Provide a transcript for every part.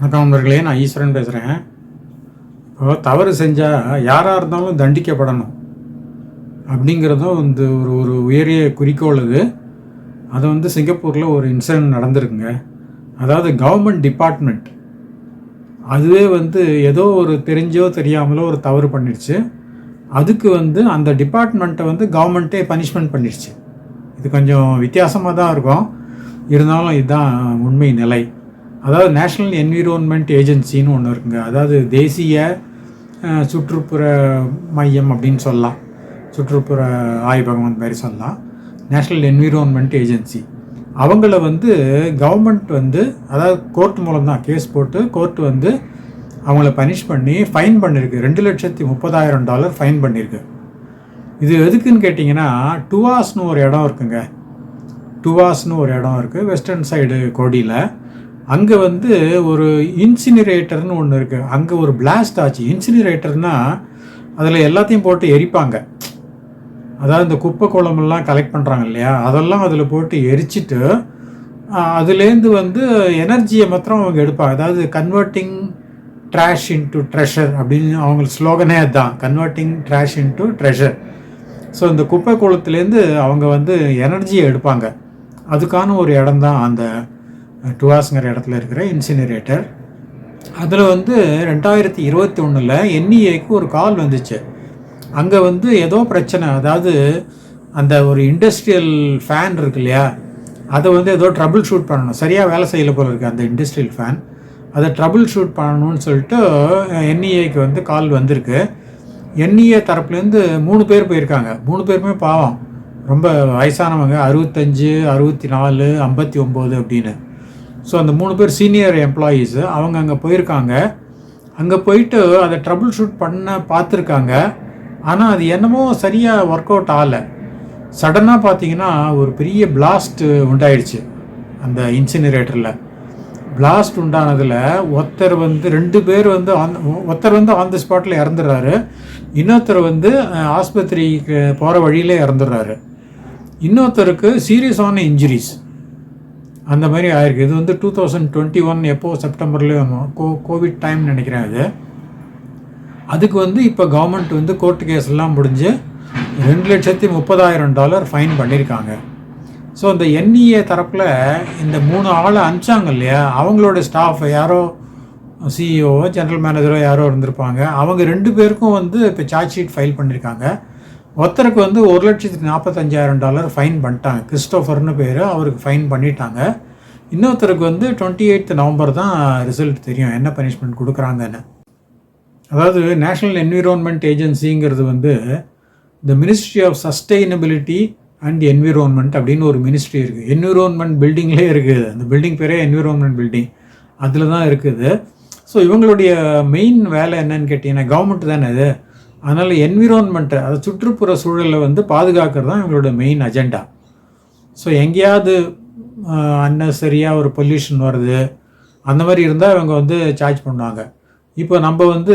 வணக்கம் நண்பர்களே நான் ஈஸ்வரன் பேசுகிறேன் இப்போ தவறு செஞ்சால் யாராக இருந்தாலும் தண்டிக்கப்படணும். அப்படிங்கிறதும் வந்து ஒரு ஒரு உயரிய குறிக்கோள் இது. அது வந்து சிங்கப்பூரில் ஒரு இன்சிடென்ட் நடந்திருக்குங்க. அதாவது கவர்மெண்ட் டிபார்ட்மெண்ட் அதுவே வந்து ஏதோ ஒரு தெரிஞ்சோ தெரியாமலோ ஒரு தவறு பண்ணிடுச்சு. அதுக்கு வந்து அந்த டிபார்ட்மெண்ட்டை வந்து கவர்மெண்ட்டே பனிஷ்மெண்ட் பண்ணிடுச்சு. இது கொஞ்சம் வித்தியாசமாக தான் இருக்கும். இருந்தாலும் இதுதான் உண்மை நிலை. அதாவது நேஷ்னல் என்விரோன்மெண்ட் ஏஜென்சின்னு ஒன்று இருக்குங்க. அதாவது தேசிய சுற்றுப்புற மையம் அப்படின்னு சொல்லலாம். சுற்றுப்புற ஆய்வகம் அந்த மாதிரி சொல்லலாம். நேஷ்னல் என்விரான்மெண்ட் ஏஜென்சி அவங்கள வந்து கவர்மெண்ட் வந்து அதாவது கோர்ட் மூலம் தான் கேஸ் போட்டு கோர்ட் வந்து அவங்கள பனிஷ் பண்ணி ஃபைன் பண்ணியிருக்கு ரெண்டு லட்சத்தி முப்பதாயிரம் டாலர் ஃபைன் பண்ணியிருக்கு இது எதுக்குன்னு கேட்டிங்கன்னா டுவாஸ்னு ஒரு இடம் இருக்குங்க. டுவாஸ்னு ஒரு இடம் இருக்குது வெஸ்டர்ன் சைடு கோடியில். அங்கே வந்து ஒரு இன்சினிரேட்டர்னு ஒன்று இருக்குது அங்கே ஒரு பிளாஸ்ட் ஆச்சு. இன்சினிரேட்டர்னால் அதில் எல்லாத்தையும் போட்டு எரிப்பாங்க. அதாவது இந்த குப்பை குளமெல்லாம் கலெக்ட் பண்ணுறாங்க இல்லையா? அதெல்லாம் அதில் போட்டு எரிச்சிட்டு அதுலேருந்து வந்து எனர்ஜியை மாத்திரம் அவங்க எடுப்பாங்க. அதாவது கன்வெர்ட்டிங் ட்ராஷ் இன்ட்டு ட்ரெஷர் அப்படின்னு அவங்க ஸ்லோகனே அதுதான். Converting trash into treasure so இந்த குப்பை குளத்துலேருந்து அவங்க வந்து எனர்ஜியை எடுப்பாங்க. அதுக்கான ஒரு இடம் தான் அந்த டுவாஸ்ங்கிற இடத்துல இருக்கிற இன்சினரேட்டர். அதில் வந்து ரெண்டாயிரத்தி இருபத்தி ஒன்றில் என்இஏக்கு ஒரு கால் வந்துச்சு. அங்கே வந்து ஏதோ பிரச்சனை அதாவது அந்த ஒரு இண்டஸ்ட்ரியல் ஃபேன் இருக்கு இல்லையா? அதை வந்து ஏதோ ட்ரபுள் ஷூட் பண்ணணும். சரியாக வேலை செய்யல போல இருக்குது அந்த இண்டஸ்ட்ரியல் ஃபேன் அதை ட்ரபுள் ஷூட் பண்ணணும்னு சொல்லிட்டு என்இஏக்கு வந்து கால் வந்திருக்கு. என்இஏ தரப்புலேருந்து மூணு பேர் போயிருக்காங்க. மூணு பேருமே பாவம். ரொம்ப வயசானவங்க. அறுபத்தஞ்சு அறுபத்தி நாலு ஐம்பத்தி ஒம்பது அப்படின்னு. ஸோ அந்த மூணு பேர் சீனியர் எம்ப்ளாயீஸு அவங்க அங்கே போயிருக்காங்க. அங்கே போயிட்டு அதை ட்ரபுள் ஷூட் பண்ண பார்த்துருக்காங்க. ஆனால் அது என்னமோ சரியாக ஒர்க் அவுட் ஆகலை சடனாக பார்த்தீங்கன்னா ஒரு பெரிய பிளாஸ்ட் உண்டாயிடுச்சு அந்த இன்சினரேட்டரில் பிளாஸ்ட் உண்டானதில் ஒருத்தர் வந்து ரெண்டு பேர் வந்து ஆன் ஒருத்தர் வந்து ஆன் தி ஸ்பாட்டில் இறந்துடுறாரு. இன்னொருத்தர் வந்து ஆஸ்பத்திரிக்கு போகிற வழியிலே இறந்துடுறாரு. இன்னொருத்தருக்கு சீரியஸான இன்ஜுரிஸ் அந்த மாதிரி ஆயிருக்கு. இது வந்து டூ தௌசண்ட் டுவெண்ட்டி ஒன் எப்போ செப்டம்பர்லேயே கோ கோவிட் டைம் நினைக்கிறேன் அது. அதுக்கு வந்து இப்போ கவர்மெண்ட் வந்து கோர்ட்டு கேஸ் எல்லாம் முடிஞ்சு ரெண்டு லட்சத்தி முப்பதாயிரம் டாலர் ஃபைன் பண்ணியிருக்காங்க ஸோ இந்த என்இஏ தரப்பில் இந்த மூணு ஆளை அனுப்பிச்சாங்க இல்லையா? அவங்களோட ஸ்டாஃப் யாரோ சிஇஓ ஜென்ரல் மேனேஜரோ யாரோ இருந்திருப்பாங்க. அவங்க ரெண்டு பேருக்கும் வந்து இப்போ சார்ஜ் ஷீட் ஃபைல் பண்ணியிருக்காங்க ஒருத்தருக்கு வந்து ஒரு லட்சத்தி நாற்பத்தஞ்சாயிரம் டாலர் ஃபைன் பண்ணிட்டாங்க. கிறிஸ்டோஃபர்னு பேர் அவருக்கு ஃபைன் பண்ணிட்டாங்க. இன்னொருத்தருக்கு வந்து டுவெண்ட்டி எயித் நவம்பர் தான் ரிசல்ட் தெரியும் என்ன பனிஷ்மெண்ட் கொடுக்குறாங்கன்னு. அதாவது நேஷ்னல் என்விரான்மெண்ட் ஏஜென்சிங்கிறது வந்து இந்த ministry of sustainability and environment அப்படின்னு ஒரு மினிஸ்ட்ரி இருக்குது என்விரான்மெண்ட் பில்டிங்லேயே இருக்குது அந்த பில்டிங் பேரே என்விரான்மெண்ட் பில்டிங் அதில் தான் இருக்குது. ஸோ இவங்களுடைய மெயின் வேலை என்னன்னு கேட்டிங்கன்னா கவர்மெண்ட் தானே இது. அதனால் என்விரான்மெண்ட்டை அதை சுற்றுப்புற சூழலை வந்து பாதுகாக்கிறது தான் இவங்களோட மெயின் அஜெண்டா ஸோ எங்கேயாவது அன்னசரியாக ஒரு பொல்யூஷன் வருது அந்த மாதிரி இருந்தால் இவங்க வந்து சார்ஜ் பண்ணுவாங்க. இப்போ நம்ம வந்து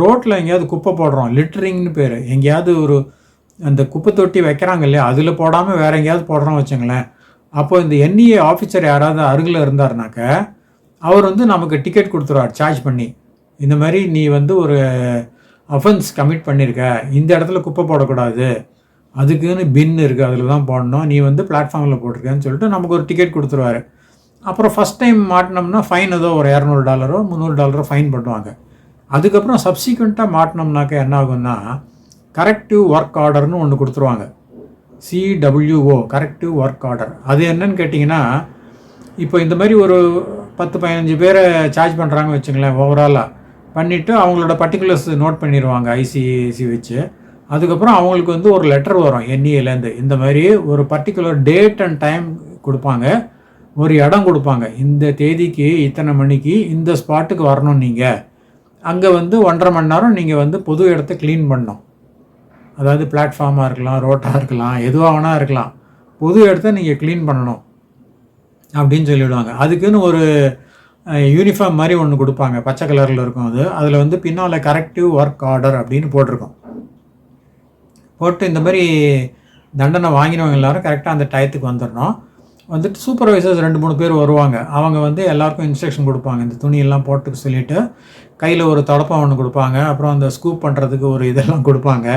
ரோட்டில் எங்கேயாவது குப்பை போடுறோம் லிட்டரிங்னு பேர். எங்கேயாவது ஒரு அந்த குப்பை தொட்டி வைக்கிறாங்க இல்லையா அதில் போடாமல் வேறு எங்கேயாவது போடுறோம் வச்சுங்களேன். அப்போ இந்த என்இஏ ஆஃபீஸர் யாராவது அருகில் இருந்தாருனாக்க அவர் வந்து நமக்கு டிக்கெட் கொடுத்துருவார் சார்ஜ் பண்ணி. இந்த மாதிரி நீ வந்து ஒரு அஃபென்ஸ் கமிட் பண்ணியிருக்க இந்த இடத்துல குப்பை போடக்கூடாது. அதுக்குன்னு பின் இருக்குது அதில் தான் போடணும். நீ வந்து பிளாட்ஃபார்மில் போட்டிருக்கேன்னு சொல்லிட்டு நமக்கு ஒரு டிக்கெட் கொடுத்துருவாரு. அப்புறம் ஃபஸ்ட் டைம் மாட்டினோம்னா ஃபைன் ஏதோ ஒரு இரநூறு டாலரோ முந்நூறு டாலரோ ஃபைன் பண்ணுவாங்க. அதுக்கப்புறம் சப்சிக்வெண்ட்டாக மாட்டினோம்னாக்க என்ன ஆகும்னா கரெக்டிவ் ஒர்க் ஆர்டர்னு ஒன்று கொடுத்துருவாங்க. சிடபிள்யூஓ கரெக்டிவ் ஒர்க் ஆர்டர் அது என்னன்னு கேட்டிங்கன்னா இப்போ இந்த மாதிரி ஒரு பத்து பதினஞ்சு பேரை சார்ஜ் பண்ணுறாங்கன்னு வச்சுங்களேன் ஓவராலாக பண்ணிவிட்டு அவங்களோட பர்டிகுலர்ஸ் நோட் பண்ணிடுவாங்க ஐசிஐசி வச்சு. அதுக்கப்புறம் அவங்களுக்கு வந்து ஒரு லெட்டர் வரும் என்இஏலேருந்து இந்த மாதிரி ஒரு பர்டிகுலர் டேட் அண்ட் டைம் கொடுப்பாங்க. ஒரு இடம் கொடுப்பாங்க. இந்த தேதிக்கு இத்தனை மணிக்கு இந்த ஸ்பாட்டுக்கு வரணும் நீங்கள் அங்கே வந்து ஒன்றரை மணி நேரம் நீங்கள் வந்து பொது இடத்த க்ளீன் பண்ணணும். அதாவது பிளாட்ஃபார்மாக இருக்கலாம் ரோட்டாக இருக்கலாம் எதுவாக வேணால் இருக்கலாம். பொது இடத்த நீங்கள் க்ளீன் பண்ணணும். அப்படின்னு சொல்லிவிடுவாங்க அதுக்குன்னு ஒரு யூனிஃபார்ம் மாதிரி ஒன்று கொடுப்பாங்க. பச்சை கலரில் இருக்கும் அது. அதில் வந்து பின்னால் கரெக்டிவ் ஒர்க் ஆர்டர் அப்படின்னு போட்டிருக்கும். போட்டு இந்த மாதிரி தண்டனை வாங்கினவங்க எல்லாரும் கரெக்டாக அந்த டயத்துக்கு வந்துடணும். வந்துட்டு சூப்பர்வைசர்ஸ் ரெண்டு மூணு பேர் வருவாங்க. அவங்க வந்து எல்லாருக்கும் இன்ஸ்ட்ரக்ஷன் கொடுப்பாங்க. இந்த துணியெல்லாம் போட்டு சொல்லிவிட்டு கையில் ஒரு தொடப்பம் ஒன்று கொடுப்பாங்க. அப்புறம் அந்த ஸ்கூப் பண்ணுறதுக்கு ஒரு இதெல்லாம் கொடுப்பாங்க.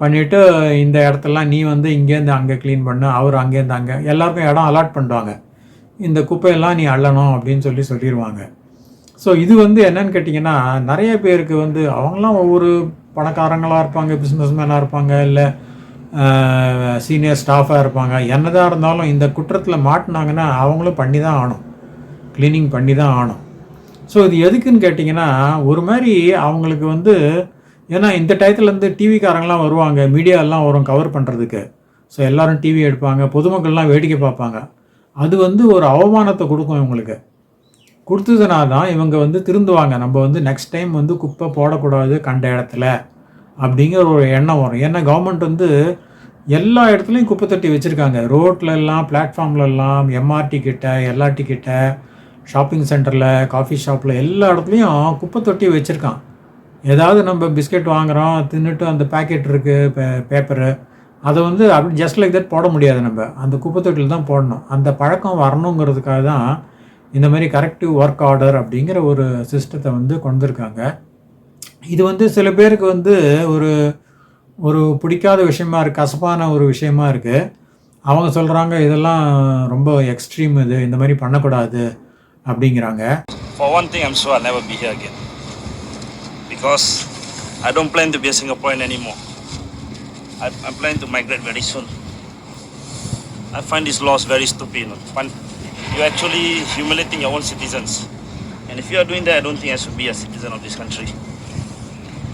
பண்ணிவிட்டு இந்த இடத்தெல்லாம் நீ வந்து இங்கேருந்து அங்கே க்ளீன் பண்ணு அவர் அங்கேருந்து அங்கே. எல்லாருக்கும் இடம் அலாட் பண்ணுவாங்க. இந்த குப்பையெல்லாம் நீ அள்ளணும் அப்படின்னு சொல்லி சொல்லிடுவாங்க ஸோ இது வந்து என்னன்னு கேட்டிங்கன்னா நிறைய பேருக்கு வந்து அவங்களாம் ஒவ்வொரு பணக்காரங்களாக இருப்பாங்க பிஸ்னஸ் மேனாக இருப்பாங்க இல்லை சீனியர் ஸ்டாஃபாக இருப்பாங்க. என்னதான் இருந்தாலும் இந்த குற்றத்தில் மாட்டினாங்கன்னா அவங்களும் பண்ணி தான் ஆகணும். க்ளீனிங் பண்ணி தான் ஆகணும். ஸோ இது எதுக்குன்னு கேட்டிங்கன்னா ஒரு மாதிரி அவங்களுக்கு வந்து ஏன்னா இந்த டயத்துலேருந்து டிவிக்காரங்களாம் வருவாங்க மீடியாலாம் வரும் கவர் பண்ணுறதுக்கு ஸோ எல்லோரும் டிவி எடுப்பாங்க பொதுமக்கள்லாம் வேடிக்கை பார்ப்பாங்க. அது வந்து ஒரு அவமானத்தை கொடுக்கும் இவங்களுக்கு. கொடுத்ததுனா தான் இவங்க வந்து திருந்துவாங்க. நம்ம வந்து நெக்ஸ்ட் டைம் வந்து குப்பை போடக்கூடாது கண்ட இடத்துல அப்படிங்கிற ஒரு எண்ணம் வரும். ஏன்னா கவர்மெண்ட் வந்து எல்லா இடத்துலையும் குப்பை தொட்டி வச்சுருக்காங்க. ரோட்லெல்லாம் பிளாட்ஃபார்ம்லெல்லாம் எம்ஆர்டி கிட்ட எல்ஆர்டி கிட்ட ஷாப்பிங் சென்டரில் காஃபி ஷாப்பில் எல்லா இடத்துலையும் குப்பை தொட்டி வச்சுருக்கான். ஏதாவது நம்ம பிஸ்கெட் வாங்குகிறோம் தின்னுட்டு அந்த பேக்கெட் இருக்குது பே பேப்பரு அதை வந்து அப்படி ஜஸ்ட் லைக் தட் போட முடியாது நம்ம. அந்த குப்பை தொட்டியில் தான் போடணும். அந்த பழக்கம் வரணுங்கிறதுக்காக தான் இந்த மாதிரி கரெக்டிவ் ஒர்க் ஆர்டர் அப்படிங்கிற ஒரு சிஸ்டத்தை வந்து கொண்டு கொண்டிருக்காங்க இது வந்து சில பேருக்கு வந்து ஒரு ஒரு பிடிக்காத விஷயமா இருக்குது கசப்பான ஒரு விஷயமா இருக்குது அவங்க சொல்கிறாங்க இதெல்லாம் ரொம்ப எக்ஸ்ட்ரீம் இது இந்த மாதிரி பண்ணக்கூடாது அப்படிங்கிறாங்க. For one thing, I'm sure I'll never be here again. Because I don't plan to be a Singaporean anymore. I, I plan to migrate very soon. I find these laws very stupid. You know. Fun- You're actually humiliating your own citizens. And if you are doing that, I don't think I should be a citizen of this country.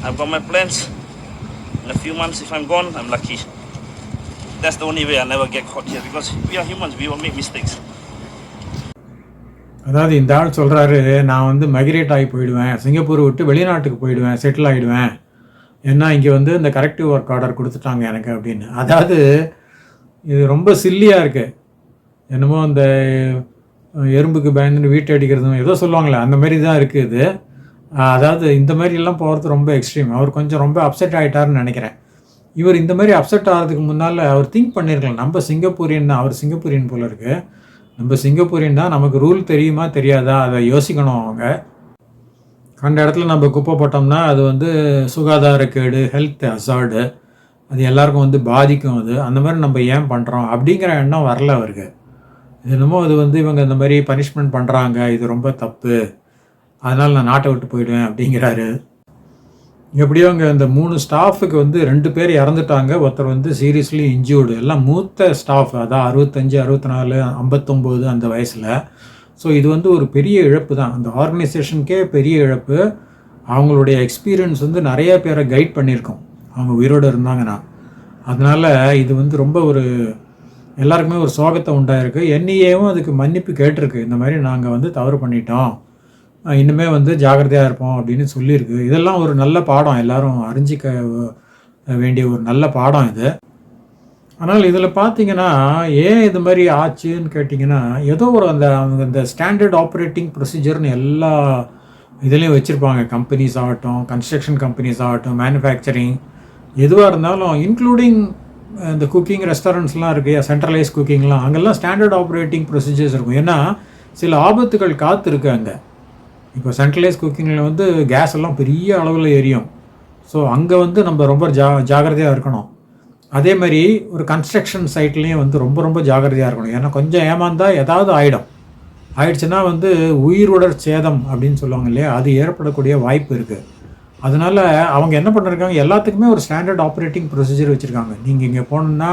I've got my plans. In a few months, if I'm gone, I'm lucky. That's the only way I'll never get caught here because we are humans, we will make mistakes. அதாவது இந்த ஆள் சொல்கிறாரு நான் வந்து migrate ஆகி போயிடுவேன் Singapore விட்டு வெளிநாட்டுக்கு போயிடுவேன் செட்டில் ஆகிடுவேன் ஏன்னா இங்கே வந்து இந்த கரெக்டிவ் ஒர்க் ஆர்டர் கொடுத்துட்டாங்க எனக்கு அப்படின்னு. அதாவது இது ரொம்ப சில்லியாக இருக்குது என்னமோ அந்த எறும்புக்கு பயந்துன்னு வீட்டை அடிக்கிறதும் ஏதோ சொல்லுவாங்களே அந்த மாதிரி தான் இருக்குது இது. அதாவது இந்த மாதிரிலாம் போகிறது ரொம்ப எக்ஸ்ட்ரீம் அவர் கொஞ்சம் ரொம்ப அப்செட் ஆகிட்டாருன்னு நினைக்கிறேன். இவர் இந்த மாதிரி அப்செட் ஆகிறதுக்கு முன்னால் அவர் திங்க் பண்ணியிருக்கலாம் நம்ம சிங்கப்பூரியன் தான் அவர் சிங்கப்பூரியன் போல இருக்குது நம்ம சிங்கப்பூரியன் தான் நமக்கு ரூல் தெரியுமா தெரியாதா? அதை யோசிக்கணும் அவங்க. கண்ட இடத்துல நம்ம குப்பை போட்டோம்னா அது வந்து சுகாதாரக்கேடு ஹெல்த் அசார்டு அது எல்லாருக்கும் வந்து பாதிக்கும் அது. அந்த மாதிரி நம்ம ஏன் பண்ணுறோம் அப்படிங்கிற எண்ணம் வரல அவருக்கு. என்னமோ அது வந்து இவங்க இந்த மாதிரி பனிஷ்மெண்ட் பண்ணுறாங்க இது ரொம்ப தப்பு. அதனால் நான் நாட்டை விட்டு போயிடுவேன் அப்படிங்கிறாரு. எப்படியோ அங்கே இந்த மூணு ஸ்டாஃபுக்கு வந்து ரெண்டு பேர் இறந்துட்டாங்க. ஒருத்தர் வந்து சீரியஸ்லி இன்ஜூர்டு எல்லாம் மூத்த ஸ்டாஃப் அதான் அறுபத்தஞ்சு அறுபத்தி நாலு ஐம்பத்தொம்போது அந்த வயசில். ஸோ இது வந்து ஒரு பெரிய இழப்பு தான். அந்த ஆர்கனைசேஷனுக்கே பெரிய இழப்பு. அவங்களுடைய எக்ஸ்பீரியன்ஸ் வந்து நிறைய பேரை கைட் பண்ணியிருக்கோம். அவங்க உயிரோடு இருந்தாங்கன்னா. அதனால் இது வந்து ரொம்ப ஒரு எல்லாருக்குமே ஒரு சோகத்தை உண்டாயிருக்கு. என்இஏவும் அதுக்கு மன்னிப்பு கேட்டிருக்கு. இந்த மாதிரி நாங்கள் வந்து தவறு பண்ணிட்டோம். இன்னுமே வந்து ஜாக்கிரதையாக இருப்போம் அப்படின்னு சொல்லியிருக்கு. இதெல்லாம் ஒரு நல்ல பாடம். எல்லாரும் அறிஞ்சிக்க வேண்டிய ஒரு நல்ல பாடம் இது. ஆனால் இதில் பார்த்தீங்கன்னா ஏன் இது மாதிரி ஆச்சுன்னு கேட்டிங்கன்னா ஏதோ ஒரு அந்த அவங்க இந்த ஸ்டாண்டர்ட் ஆப்ரேட்டிங் ப்ரொசீஜர்னு எல்லா இதுலேயும் வச்சுருப்பாங்க. கம்பெனிஸ் ஆகட்டும் கன்ஸ்ட்ரக்ஷன் கம்பெனிஸ் ஆகட்டும் மேனுஃபேக்சரிங் எதுவாக இருந்தாலும் இன்க்ளூடிங் இந்த குக்கிங் ரெஸ்டாரண்ட்ஸ்லாம் இருக்குது சென்ட்ரலைஸ் குக்கிங்லாம் அங்கெல்லாம் ஸ்டாண்டர்ட் ஆப்ரேட்டிங் ப்ரொசீஜர்ஸ் இருக்கும். ஏன்னா சில ஆபத்துகள் காத்து இருக்கு அங்கே. இப்போ சென்ட்ரலைஸ் குக்கிங்கில் வந்து கேஸ் எல்லாம் பெரிய அளவில் எரியும். ஸோ அங்கே வந்து நம்ம ரொம்ப ஜா ஜாகிரதையாக இருக்கணும். அதே மாதிரி ஒரு கன்ஸ்ட்ரக்ஷன் சைட்லேயும் வந்து ரொம்ப ரொம்ப ஜாகிரதையாக இருக்கணும். ஏன்னா கொஞ்சம் ஏமாந்தால் ஏதாவது ஆகிடும் ஆயிடுச்சுன்னா வந்து உயிருடர் சேதம் அப்படின்னு சொல்லுவாங்க இல்லையா? அது ஏற்படக்கூடிய வாய்ப்பு இருக்குது அதனால அவங்க என்ன பண்ணிருக்காங்க? எல்லாத்துக்குமே ஒரு ஸ்டாண்டர்ட் ஆப்ரேட்டிங் ப்ரொசீஜர் வச்சுருக்காங்க. நீங்கள் இங்கே போனோம்னா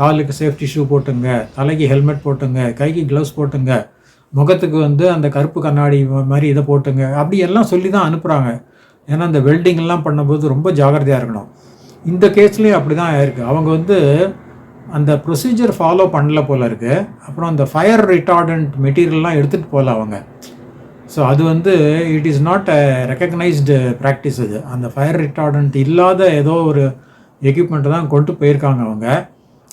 காலுக்கு சேஃப்டி ஷூ போட்டுங்க தலைக்கு ஹெல்மெட் போட்டுங்க கைக்கு க்ளவுஸ் போட்டுங்க முகத்துக்கு வந்து அந்த கருப்பு கண்ணாடி மாதிரி இதை போட்டுங்க. அப்படி எல்லாம் சொல்லி தான் அனுப்புகிறாங்க ஏன்னா அந்த வெல்டிங்லாம் பண்ணும்போது ரொம்ப ஜாகிரதையாக இருக்கணும். இந்த கேஸ்லேயும் அப்படி தான் ஆயிருக்கு அவங்க வந்து அந்த ப்ரொசீஜர் ஃபாலோ பண்ணல போல இருக்குது அப்புறம் அந்த ஃபயர் ரிட்டார்டன்ட் மெட்டீரியல்லாம் எடுத்துகிட்டு போகல அவங்க. ஸோ அது வந்து it is not a recognised practice இது. அந்த ஃபயர் ரிட்டார்டன்ட் இல்லாத ஏதோ ஒரு எக்யூப்மெண்ட்டை தான் கொண்டு போயிருக்காங்க அவங்க.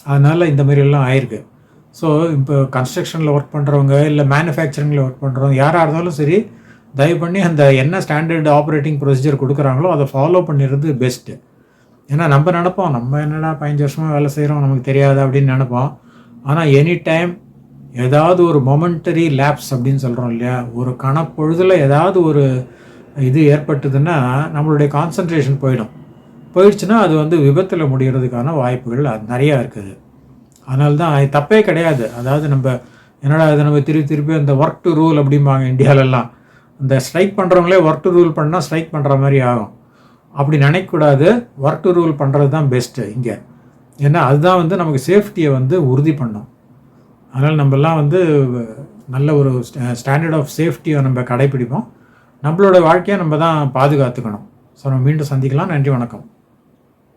அதனால் இந்த மாதிரி எல்லாம் ஆயிருக்கு. ஸோ இப்போ கன்ஸ்ட்ரக்ஷனில் ஒர்க் பண்ணுறவங்க இல்லை மேனுஃபேக்சரிங்கில் ஒர்க் பண்ணுறவங்க யாராக இருந்தாலும் சரி தயவு பண்ணி அந்த என்ன ஸ்டாண்டர்ட் ஆப்ரேட்டிங் ப்ரொசீஜர் கொடுக்குறாங்களோ அதை ஃபாலோ பண்ணிடுறது பெஸ்ட்டு ஏன்னா நம்ம நினப்போம் நம்ம என்னடா பதினஞ்சு வருஷமாக வேலை செய்கிறோம் நமக்கு தெரியாது அப்படின்னு நினைப்போம். ஆனால் எனி டைம் ஏதாவது ஒரு மொமெண்டரி லேப்ஸ் அப்படின்னு சொல்கிறோம் இல்லையா? ஒரு கணப்பொழுதில் ஏதாவது ஒரு இது ஏற்பட்டதுன்னா நம்மளுடைய கான்சன்ட்ரேஷன் போயிடும். போயிடுச்சுன்னா அது வந்து விபத்தில் முடிகிறதுக்கான வாய்ப்புகள் அது நிறையா இருக்குது. அதனால தான் அது தப்பே கிடையாது. அதாவது நம்ம என்னடா இதை நம்ம திருப்பி திருப்பி அந்த ஒர்க் டு ரூல் அப்படிம்பாங்க இந்தியாவிலலாம் இந்த ஸ்ட்ரைக் பண்ணுறவங்களே ஒர்க் டு ரூல் பண்ணால் ஸ்ட்ரைக் பண்ணுற மாதிரி ஆகும். அப்படி நினைக்கக்கூடாது. ஒர்க் டு ரூல் பண்ணுறது தான் பெஸ்ட்டு இங்கே. ஏன்னா அதுதான் வந்து நமக்கு சேஃப்டியை வந்து உறுதி பண்ணும். அதனால் நம்மலாம் வந்து நல்ல ஒரு ஸ்டாண்டர்ட் ஆஃப் சேஃப்டியை நம்ம கடைப்பிடிப்போம். நம்மளோட வாழ்க்கையை நம்ம தான் பாதுகாத்துக்கணும். ஸோ நம்ம மீண்டும் சந்திக்கலாம். நன்றி வணக்கம்.